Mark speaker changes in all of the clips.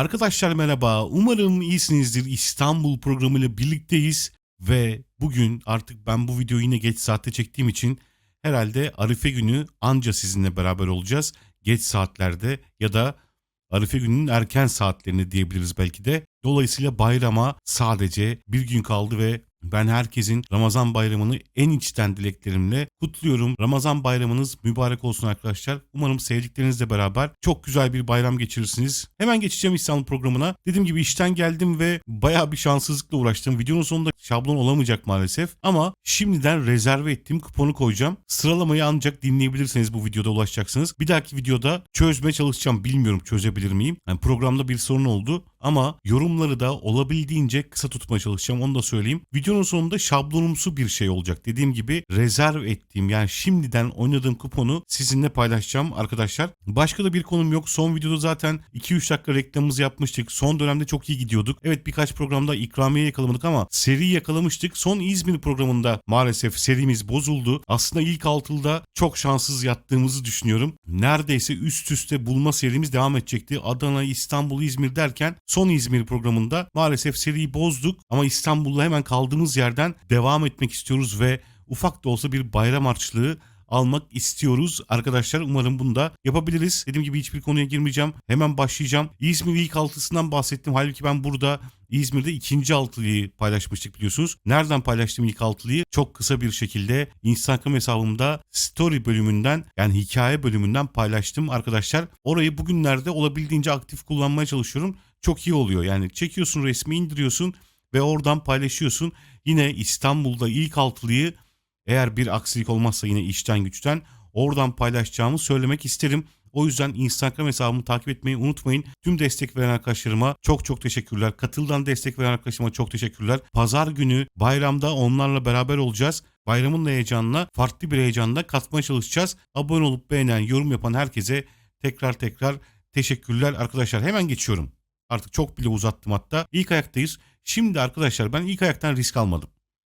Speaker 1: Arkadaşlar merhaba. Umarım iyisinizdir. İstanbul programıyla birlikteyiz ve bugün artık ben bu videoyu yine geç saatte çektiğim için herhalde Arife günü anca sizinle beraber olacağız. Geç saatlerde ya da Arife gününün erken saatlerini diyebiliriz belki de. Dolayısıyla bayrama sadece bir gün kaldı ve ben herkesin Ramazan bayramını en içten dileklerimle kutluyorum. Ramazan bayramınız mübarek olsun arkadaşlar. Umarım sevdiklerinizle beraber çok güzel bir bayram geçirirsiniz. Hemen geçeceğim İstanbul programına. Dediğim gibi işten geldim ve bayağı bir şanssızlıkla uğraştım. Videonun sonunda şablon olamayacak maalesef. Ama şimdiden rezerve ettiğim kuponu koyacağım. Sıralamayı ancak dinleyebilirseniz bu videoda ulaşacaksınız. Bir dahaki videoda çözmeye çalışacağım. Bilmiyorum çözebilir miyim? Yani programda bir sorun oldu ama yorumları da olabildiğince kısa tutmaya çalışacağım onu da söyleyeyim. Videonun sonunda şablonumsu bir şey olacak. Dediğim gibi rezerv ettiğim yani şimdiden oynadığım kuponu sizinle paylaşacağım arkadaşlar. Başka da bir konum yok. Son videoda zaten 2-3 dakika reklamımızı yapmıştık. Son dönemde çok iyi gidiyorduk. Evet birkaç programda ikramiye yakalamadık ama seri yakalamıştık. Son İzmir programında maalesef serimiz bozuldu. Aslında ilk altılda çok şanssız yattığımızı düşünüyorum. Neredeyse üst üste bulma serimiz devam edecekti. Adana, İstanbul, İzmir derken son İzmir programında maalesef seriyi bozduk ama İstanbul'da hemen kaldığımız yerden devam etmek istiyoruz ve ufak da olsa bir bayram harçlığı almak istiyoruz. Arkadaşlar umarım bunu da yapabiliriz. Dediğim gibi hiçbir konuya girmeyeceğim. Hemen başlayacağım. İzmir ilk altısından bahsettim. Halbuki ben burada İzmir'de ikinci altılıyı paylaşmıştık biliyorsunuz. Nereden paylaştım ilk altılıyı? Çok kısa bir şekilde Instagram hesabımda story bölümünden yani hikaye bölümünden paylaştım arkadaşlar. Orayı bugünlerde olabildiğince aktif kullanmaya çalışıyorum. Çok iyi oluyor. Yani çekiyorsun resmi indiriyorsun ve oradan paylaşıyorsun. Yine İstanbul'da ilk altılıyı eğer bir aksilik olmazsa yine işten güçten oradan paylaşacağımı söylemek isterim. O yüzden Instagram hesabımı takip etmeyi unutmayın. Tüm destek veren arkadaşlarıma çok çok teşekkürler. Katıldan destek veren arkadaşlarıma çok teşekkürler. Pazar günü bayramda onlarla beraber olacağız. Bayramın heyecanına farklı bir heyecanla katmaya çalışacağız. Abone olup beğenen, yorum yapan herkese tekrar tekrar teşekkürler arkadaşlar. Hemen geçiyorum. Artık çok bile uzattım hatta. İlk ayaktayız. Şimdi arkadaşlar ben ilk ayaktan risk almadım.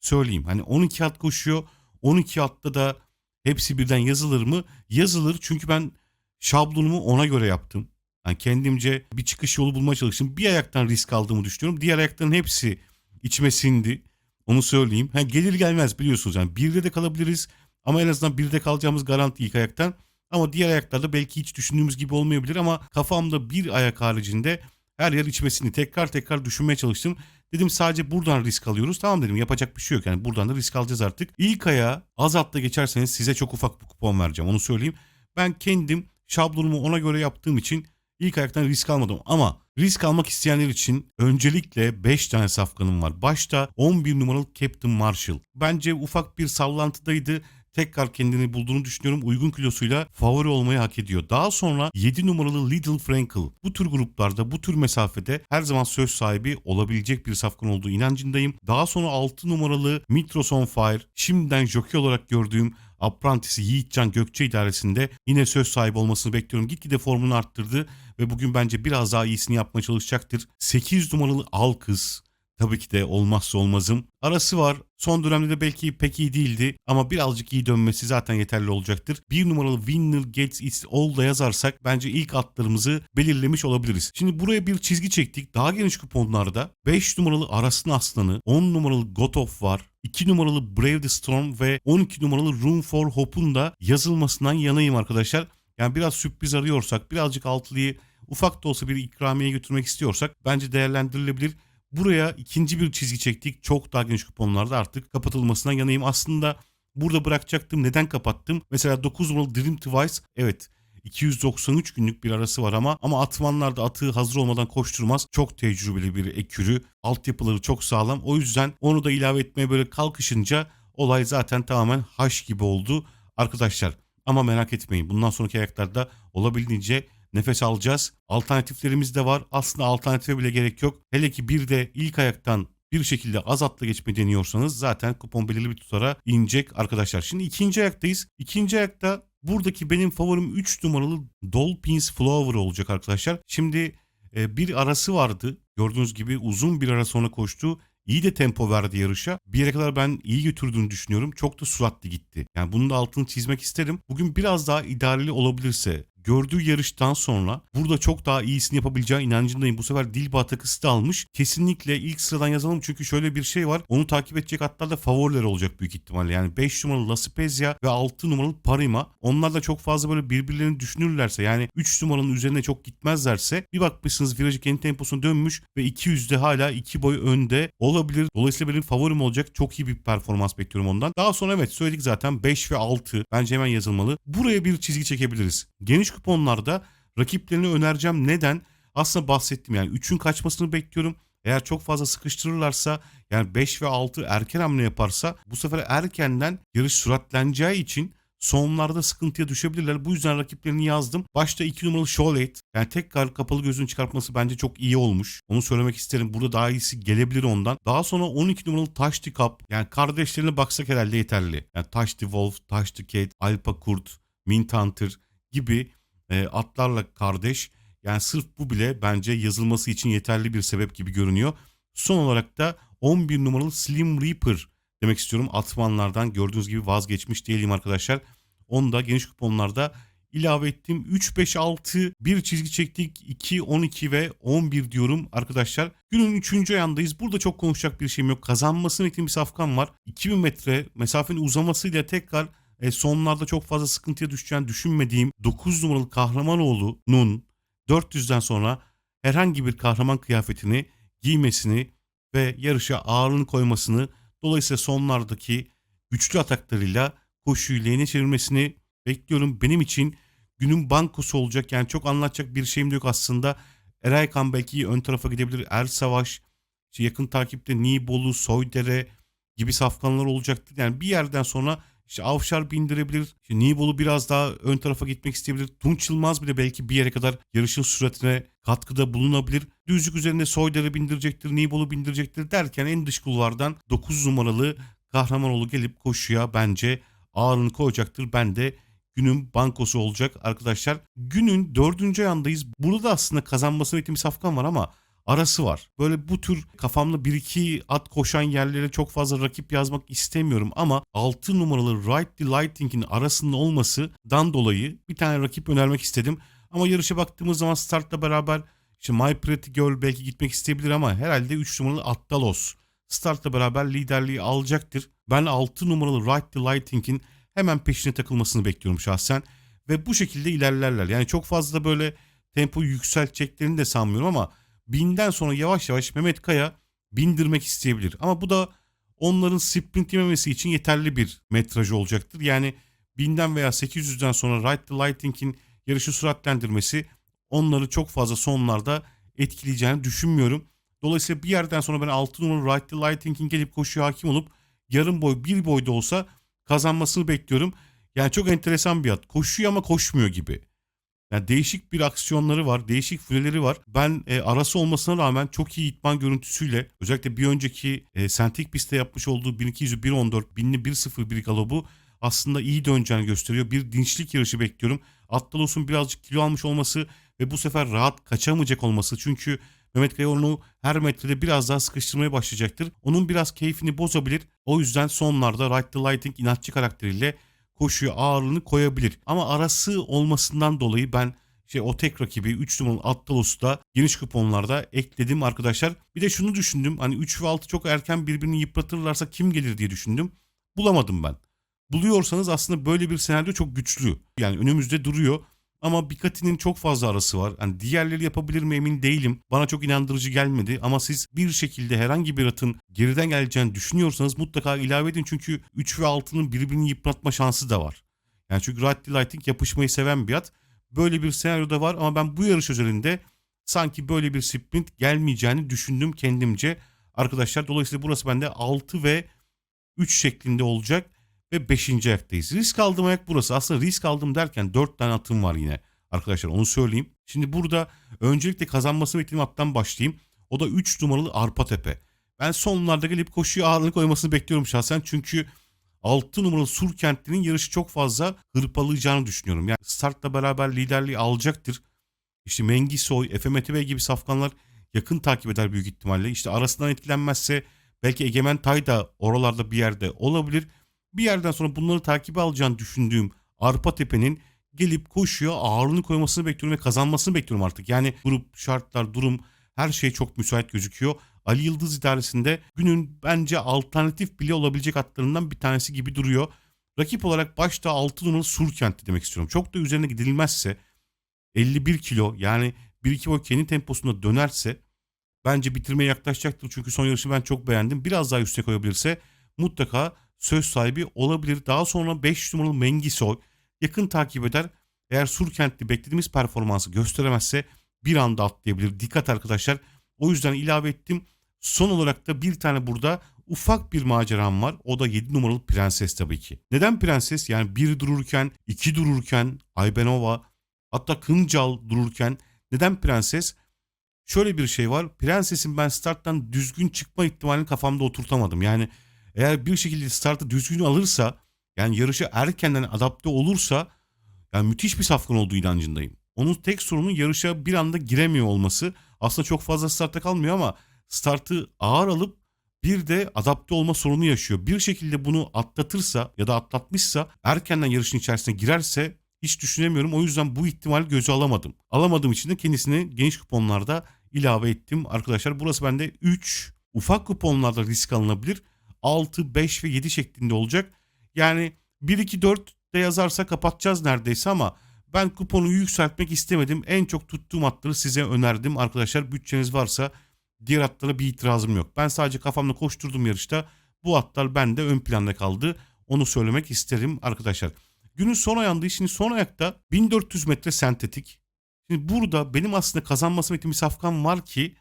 Speaker 1: Söyleyeyim. Hani 12 at koşuyor. 12 atta da hepsi birden yazılır mı? Yazılır çünkü ben şablonumu ona göre yaptım. Yani kendimce bir çıkış yolu bulmaya çalıştım. Bir ayaktan risk aldığımı düşünüyorum. Diğer ayakların hepsi içime sindi. Onu söyleyeyim. Ha, gelir gelmez biliyorsunuz yani birde de kalabiliriz. Ama en azından birde kalacağımız garanti ilk ayaktan. Ama diğer ayaklarda belki hiç düşündüğümüz gibi olmayabilir ama kafamda bir ayak haricinde her yer içmesini tekrar tekrar düşünmeye çalıştım. Dedim sadece buradan risk alıyoruz. Tamam dedim yapacak bir şey yok. Yani buradan da risk alacağız artık. İlk aya az atla geçerseniz size çok ufak bir kupon vereceğim. Onu söyleyeyim. Ben kendim şablonumu ona göre yaptığım için ilk ayaktan risk almadım. Ama risk almak isteyenler için öncelikle 5 tane safkanım var. Başta 11 numaralı Captain Marshall. Bence ufak bir sallantıdaydı tekrar kendini bulduğunu düşünüyorum. Uygun kilosuyla favori olmayı hak ediyor. Daha sonra 7 numaralı Little Frankel. Bu tür gruplarda, bu tür mesafede her zaman söz sahibi olabilecek bir safkan olduğu inancındayım. Daha sonra 6 numaralı Mitros on Fire. Şimdiden jockey olarak gördüğüm Apprentice'i Yiğitcan Gökçe idaresinde yine söz sahibi olmasını bekliyorum. Gitgide formunu arttırdı ve bugün bence biraz daha iyisini yapmaya çalışacaktır. 8 numaralı Alkız tabii ki de olmazsa olmazım. Arası var. Son dönemde de belki pek iyi değildi ama birazcık iyi dönmesi zaten yeterli olacaktır. Bir numaralı Winner Gets It All'da yazarsak bence ilk atlarımızı belirlemiş olabiliriz. Şimdi buraya bir çizgi çektik. Daha geniş kuponlarda 5 numaralı Arasın Aslanı, 10 numaralı God of var, 2 numaralı Brave the Storm ve 12 numaralı Room for Hope'un da yazılmasından yanayım arkadaşlar. Yani biraz sürpriz arıyorsak, birazcık altılıyı ufak da olsa bir ikramiye götürmek istiyorsak bence değerlendirilebilir. Buraya ikinci bir çizgi çektik. Çok daha geniş kuponlarda artık kapatılmasına yanayım. Aslında burada bırakacaktım. Neden kapattım? Mesela 9 numaralı Dream Twice. Evet 293 günlük bir arası var ama ama atmanlarda atı hazır olmadan koşturmaz. Çok tecrübeli bir ekürü. Altyapıları çok sağlam. O yüzden onu da ilave etmeye böyle kalkışınca olay zaten tamamen haş gibi oldu arkadaşlar. Ama merak etmeyin bundan sonraki ayaklarda olabildiğince nefes alacağız. Alternatiflerimiz de var. Aslında alternatife bile gerek yok. Hele ki bir de ilk ayaktan bir şekilde az atla geçme deniyorsanız zaten kupon belirli bir tutara inecek arkadaşlar. Şimdi ikinci ayaktayız. İkinci ayakta buradaki benim favorim 3 numaralı Dolphins Flower olacak arkadaşlar. Şimdi e, bir arası vardı. Gördüğünüz gibi uzun bir ara sonra koştu. İyi de tempo verdi yarışa. Bir yere kadar ben iyi götürdüğünü düşünüyorum. Çok da suratlı gitti. Yani bunun da altını çizmek isterim. Bugün biraz daha idareli olabilirse gördüğü yarıştan sonra burada çok daha iyisini yapabileceği inancındayım. Bu sefer Dilba takısı da almış. Kesinlikle ilk sıradan yazalım çünkü şöyle bir şey var. Onu takip edecek atlarda favoriler olacak büyük ihtimalle. Yani 5 numaralı La Spezia ve 6 numaralı Parima. Onlar da çok fazla böyle birbirlerini düşünürlerse yani 3 numaranın üzerine çok gitmezlerse bir bakmışsınız virajı kendi temposuna dönmüş ve 200'de hala 2 boy önde olabilir. Dolayısıyla benim favorim olacak. Çok iyi bir performans bekliyorum ondan. Daha sonra evet söyledik zaten 5 ve 6 bence hemen yazılmalı. Buraya bir çizgi çekebiliriz. Geniş kuponlarda rakiplerini önereceğim. Neden? Aslında bahsettim yani 3'ün kaçmasını bekliyorum. Eğer çok fazla sıkıştırırlarsa yani 5 ve 6 erken hamle yaparsa bu sefer erkenden yarış süratleneceği için sonlarda sıkıntıya düşebilirler. Bu yüzden rakiplerini yazdım. Başta 2 numaralı Cholet. Yani tekrar kapalı gözünü çıkartması bence çok iyi olmuş. Onu söylemek isterim. Burada daha iyisi gelebilir ondan. Daha sonra 12 numaralı Taşti Cup. Yani kardeşlerine baksak herhalde yeterli. Yani Taşti Wolf, Taşti Kate, Alpa Kurt, Mint Hunter gibi e, atlarla kardeş. Yani sırf bu bile bence yazılması için yeterli bir sebep gibi görünüyor. Son olarak da 11 numaralı Slim Reaper demek istiyorum. Atmanlardan gördüğünüz gibi vazgeçmiş değilim arkadaşlar. Onu da geniş kuponlarda ilave ettim. 3, 5, 6 bir çizgi çektik. 2, 12 ve 11 diyorum arkadaşlar. Günün 3. ayandayız. Burada çok konuşacak bir şeyim yok. Kazanmasını beklediğim bir safkan var. 2000 metre mesafenin uzamasıyla tekrar e, sonlarda çok fazla sıkıntıya düşeceğini düşünmediğim 9 numaralı Kahramanoğlu'nun 400'den sonra herhangi bir kahraman kıyafetini giymesini ve yarışa ağırlığını koymasını dolayısıyla sonlardaki güçlü ataklarıyla koşuyu lehine çevirmesini bekliyorum. Benim için günün bankosu olacak yani çok anlatacak bir şeyim yok aslında. Eraykan belki ön tarafa gidebilir. Er Savaş, işte yakın takipte Nibolu, Soydere gibi safkanlar olacaktır. Yani bir yerden sonra işte Avşar bindirebilir. İşte Nibolu biraz daha ön tarafa gitmek isteyebilir. Tunç Yılmaz bile belki bir yere kadar yarışın süratine katkıda bulunabilir. Düzlük üzerinde Soyder'i bindirecektir, Nibolu bindirecektir derken en dış kulvardan 9 numaralı Kahramanoğlu gelip koşuya bence ağırlığını koyacaktır. Ben de günün bankosu olacak arkadaşlar. Günün dördüncü ayandayız. Burada da aslında kazanmasını beklediğim safkan var ama arası var. Böyle bu tür kafamda bir iki at koşan yerlere çok fazla rakip yazmak istemiyorum ama 6 numaralı Right the Lighting'in arasında olmasından dolayı bir tane rakip önermek istedim. Ama yarışa baktığımız zaman startla beraber işte My Pretty Girl belki gitmek isteyebilir ama herhalde 3 numaralı Attalos startla beraber liderliği alacaktır. Ben 6 numaralı Right the Lighting'in hemen peşine takılmasını bekliyorum şahsen. Ve bu şekilde ilerlerler. Yani çok fazla böyle tempo yükselteceklerini de sanmıyorum ama binden sonra yavaş yavaş Mehmet Kaya bindirmek isteyebilir. Ama bu da onların sprint yememesi için yeterli bir metraj olacaktır. Yani binden veya 800'den sonra Right the Lighting'in yarışı süratlendirmesi onları çok fazla sonlarda etkileyeceğini düşünmüyorum. Dolayısıyla bir yerden sonra ben 6 numaralı Right the Lighting'in gelip koşuya hakim olup yarım boy bir boyda olsa kazanmasını bekliyorum. Yani çok enteresan bir at. Koşuyor ama koşmuyor gibi. Yani değişik bir aksiyonları var, değişik füleleri var. Ben e, arası olmasına rağmen çok iyi itman görüntüsüyle özellikle bir önceki e, sentik pistte yapmış olduğu 1200 114 binli 1.01 galobu aslında iyi döneceğini gösteriyor. Bir dinçlik yarışı bekliyorum. Attalos'un birazcık kilo almış olması ve bu sefer rahat kaçamayacak olması. Çünkü Mehmet Kaya onu her metrede biraz daha sıkıştırmaya başlayacaktır. Onun biraz keyfini bozabilir. O yüzden sonlarda Right the Lighting inatçı karakteriyle koşuya ağırlığını koyabilir. Ama arası olmasından dolayı ben şey o tek rakibi 3 numaralı Attalos'u da geniş kuponlarda ekledim arkadaşlar. Bir de şunu düşündüm. Hani 3 ve 6 çok erken birbirini yıpratırlarsa kim gelir diye düşündüm. Bulamadım ben. Buluyorsanız aslında böyle bir senaryo çok güçlü. Yani önümüzde duruyor. Ama Bikati'nin çok fazla arası var. Yani diğerleri yapabilir mi emin değilim. Bana çok inandırıcı gelmedi. Ama siz bir şekilde herhangi bir atın geriden geleceğini düşünüyorsanız mutlaka ilave edin. Çünkü 3 ve 6'nın birbirini yıpratma şansı da var. Yani çünkü Right Lighting yapışmayı seven bir at. Böyle bir senaryo da var ama ben bu yarış üzerinde sanki böyle bir sprint gelmeyeceğini düşündüm kendimce. Arkadaşlar dolayısıyla burası bende 6 ve 3 şeklinde olacak ve 5. ayaktayız. Risk aldığım ayak burası. Aslında risk aldım derken 4 tane atım var yine. Arkadaşlar onu söyleyeyim. Şimdi burada öncelikle kazanması beklediğim attan başlayayım. O da 3 numaralı Arpa Tepe. Ben sonlarda gelip koşuya ağırlığını koymasını bekliyorum şahsen. Çünkü 6 numaralı Sur Kentli'nin yarışı çok fazla hırpalayacağını düşünüyorum. Yani startla beraber liderliği alacaktır. İşte Mengisoy, Efe Mete Bey gibi safkanlar yakın takip eder büyük ihtimalle. İşte arasından etkilenmezse belki Egemen Tay da oralarda bir yerde olabilir bir yerden sonra bunları takibe alacağını düşündüğüm Arpa Tepe'nin gelip koşuyor ağırlığını koymasını bekliyorum ve kazanmasını bekliyorum artık. Yani grup şartlar durum her şey çok müsait gözüküyor. Ali Yıldız idaresinde günün bence alternatif bile olabilecek atlarından bir tanesi gibi duruyor. Rakip olarak başta 6 numaralı Surkent'i demek istiyorum. Çok da üzerine gidilmezse 51 kilo yani 1-2 boy kendi temposunda dönerse bence bitirmeye yaklaşacaktır. Çünkü son yarışı ben çok beğendim. Biraz daha üste koyabilirse mutlaka söz sahibi olabilir. Daha sonra 5 numaralı Mengisoy yakın takip eder. Eğer Surkent'li beklediğimiz performansı gösteremezse bir anda atlayabilir. Dikkat arkadaşlar. O yüzden ilave ettim. Son olarak da bir tane burada ufak bir maceram var. O da 7 numaralı Prenses tabii ki. Neden Prenses? Yani bir dururken, iki dururken, Aybenova, hatta Kıncal dururken neden Prenses? Şöyle bir şey var. Prenses'in ben starttan düzgün çıkma ihtimalini kafamda oturtamadım. Yani eğer bir şekilde startı düzgün alırsa, yani yarışa erkenden adapte olursa yani müthiş bir safkan olduğu inancındayım. Onun tek sorunu yarışa bir anda giremiyor olması. Aslında çok fazla startta kalmıyor ama startı ağır alıp bir de adapte olma sorunu yaşıyor. Bir şekilde bunu atlatırsa ya da atlatmışsa erkenden yarışın içerisine girerse hiç düşünemiyorum. O yüzden bu ihtimali göze alamadım. Alamadığım için de kendisini geniş kuponlarda ilave ettim. Arkadaşlar burası bende 3 ufak kuponlarda risk alınabilir. 6, 5 ve 7 şeklinde olacak. Yani 1, 2, 4 de yazarsa kapatacağız neredeyse ama ben kuponu yükseltmek istemedim. En çok tuttuğum atları size önerdim. Arkadaşlar bütçeniz varsa diğer atlara bir itirazım yok. Ben sadece kafamda koşturdum yarışta. Bu atlar bende ön planda kaldı. Onu söylemek isterim arkadaşlar. Günün son ayağında şimdi son ayakta 1400 metre sentetik. Şimdi burada benim aslında kazanması beklediğim bir safkan var ki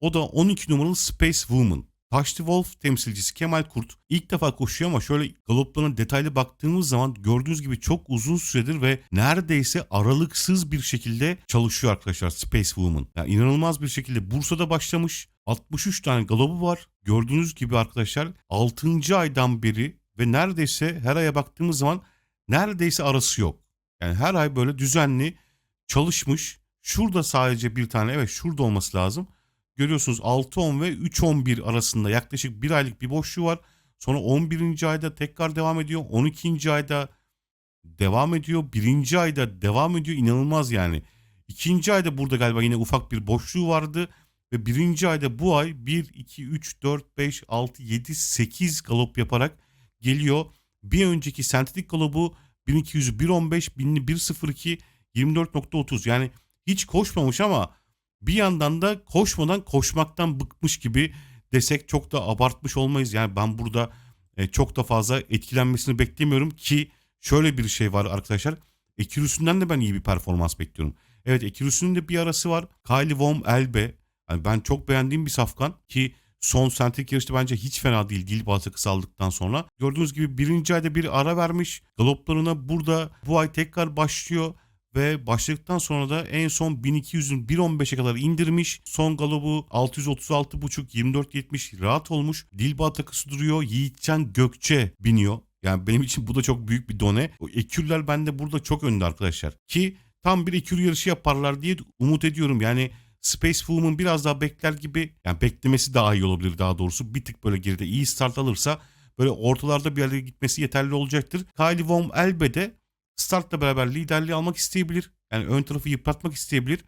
Speaker 1: o da 12 numaralı Space Woman. Taşlı Wolf temsilcisi Kemal Kurt ilk defa koşuyor ama şöyle galoplarına detaylı baktığımız zaman gördüğünüz gibi çok uzun süredir ve neredeyse aralıksız bir şekilde çalışıyor arkadaşlar Space Woman. Yani inanılmaz bir şekilde Bursa'da başlamış. 63 tane galobu var. Gördüğünüz gibi arkadaşlar 6. aydan beri ve neredeyse her aya baktığımız zaman neredeyse arası yok. Yani her ay böyle düzenli çalışmış. Şurada sadece bir tane evet şurada olması lazım. Görüyorsunuz 6-10 ve 3-11 arasında yaklaşık bir aylık bir boşluğu var. Sonra 11. ayda tekrar devam ediyor. 12. ayda devam ediyor. 1. ayda devam ediyor. İnanılmaz yani. 2. ayda burada galiba yine ufak bir boşluğu vardı. Ve 1. ayda bu ay 1, 2, 3, 4, 5, 6, 7, 8 galop yaparak geliyor. Bir önceki sentetik galobu 1200'ü 1.15, 1000'li 1.02, 24.30 yani hiç koşmamış ama bir yandan da koşmadan koşmaktan bıkmış gibi desek çok da abartmış olmayız. Yani ben burada e, çok da fazla etkilenmesini beklemiyorum ki şöyle bir şey var arkadaşlar. Ekürüsünden de ben iyi bir performans bekliyorum. Evet Ekürüsünün de bir arası var. Kylie Vom Elbe. Yani ben çok beğendiğim bir safkan ki son sentetik yarışta bence hiç fena değil dil bazı kısaldıktan sonra. Gördüğünüz gibi birinci ayda bir ara vermiş. Galoplarına burada bu ay tekrar başlıyor ve başladıktan sonra da en son 1200'ün 1.15'e kadar indirmiş. Son galobu 636.5 24.70 rahat olmuş. Dilba takısı duruyor. Yiğitcan Gökçe biniyor. Yani benim için bu da çok büyük bir done. O ekürler bende burada çok önde arkadaşlar. Ki tam bir ekür yarışı yaparlar diye umut ediyorum. Yani Space Woman biraz daha bekler gibi yani beklemesi daha iyi olabilir daha doğrusu. Bir tık böyle geride iyi start alırsa böyle ortalarda bir yerlere gitmesi yeterli olacaktır. Kylie Vom Elbe startla beraber liderliği almak isteyebilir. Yani ön tarafı yıpratmak isteyebilir.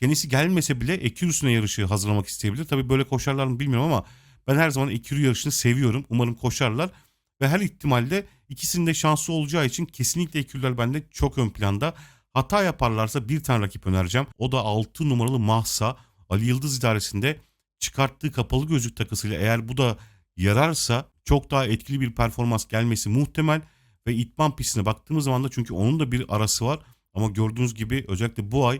Speaker 1: Kendisi gelmese bile Ekürüsüne yarışı hazırlamak isteyebilir. Tabii böyle koşarlar mı bilmiyorum ama ben her zaman Ekürü yarışını seviyorum. Umarım koşarlar. Ve her ihtimalle ikisinin de şansı olacağı için kesinlikle Ekürüler bende çok ön planda. Hata yaparlarsa bir tane rakip önereceğim. O da 6 numaralı Mahsa. Ali Yıldız idaresinde çıkarttığı kapalı gözlük takısıyla eğer bu da yararsa çok daha etkili bir performans gelmesi muhtemel. Ve itman pistine baktığımız zaman da çünkü onun da bir arası var. Ama gördüğünüz gibi özellikle bu ay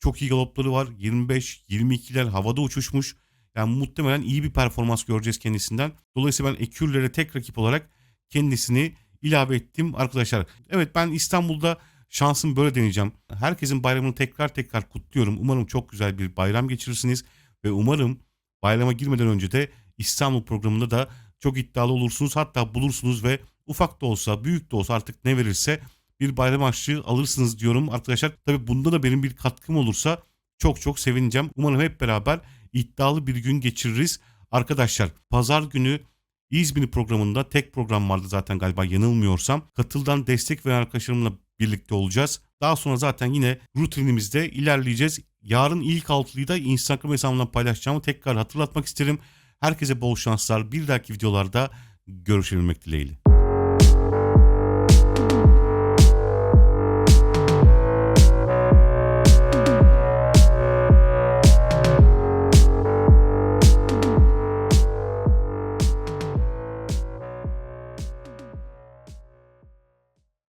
Speaker 1: çok iyi galopları var. 25-22'ler havada uçuşmuş. Yani muhtemelen iyi bir performans göreceğiz kendisinden. Dolayısıyla ben Ekürlere tek rakip olarak kendisini ilave ettim arkadaşlar. Evet ben İstanbul'da şansım böyle deneyeceğim. Herkesin bayramını tekrar tekrar kutluyorum. Umarım çok güzel bir bayram geçirirsiniz. Ve umarım bayrama girmeden önce de İstanbul programında da çok iddialı olursunuz. Hatta bulursunuz ve ufak da olsa büyük de olsa artık ne verirse bir bayram harçlığı alırsınız diyorum arkadaşlar. Tabi bunda da benim bir katkım olursa çok çok sevineceğim. Umarım hep beraber iddialı bir gün geçiririz. Arkadaşlar pazar günü İzmir programında tek program vardı zaten galiba yanılmıyorsam. Katıldan destek veren arkadaşlarımla birlikte olacağız. Daha sonra zaten yine rutinimizde ilerleyeceğiz. Yarın ilk altılıyı da Instagram hesabımdan paylaşacağımı tekrar hatırlatmak isterim. Herkese bol şanslar. Bir dahaki videolarda görüşebilmek dileğiyle.